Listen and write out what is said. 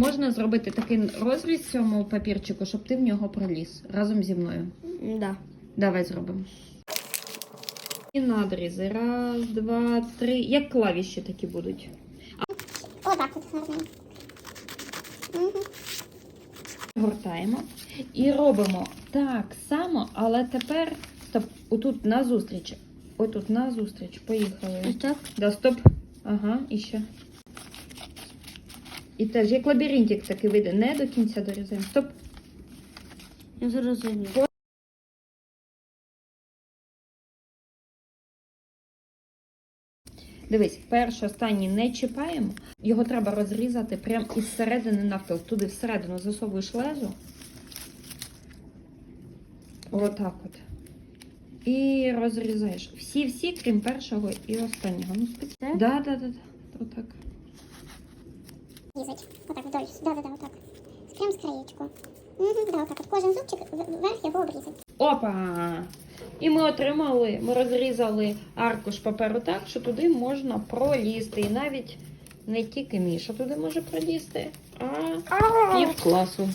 Можна зробити такий розріз цьому папірчику, щоб ти в нього проліз разом зі мною. Да. Давай зробимо. І надрізи. Раз, два, три. Як клавіші такі будуть. Отак от гарно. Угу. Гортаємо і робимо так само, але тепер стоп, отут назустріч. Отут назустріч. Поїхали. Так. Да, стоп. Ага, і ще. І теж як лабіринтик такий вийде. Не до кінця дорізаємо. Стоп. Я зрозумів. Дивись, перший, останній не чіпаємо. Його треба розрізати прямо із середини навпіл. Туди всередину засовуєш лезо. Отак от. І розрізаєш. Всі-всі, крім першого і останнього. Ну, спеці... Так? Да, да, да, да. Отак. Різать. Отак вдоль. Да, да, да, отак. Прям з краєчку. Угу, да, отак. От кожен зубчик вверх його обрізать. Опа! І ми отримали, ми розрізали аркуш паперу так, що туди можна пролізти. І навіть не тільки Міша туди може пролізти, а пів класу.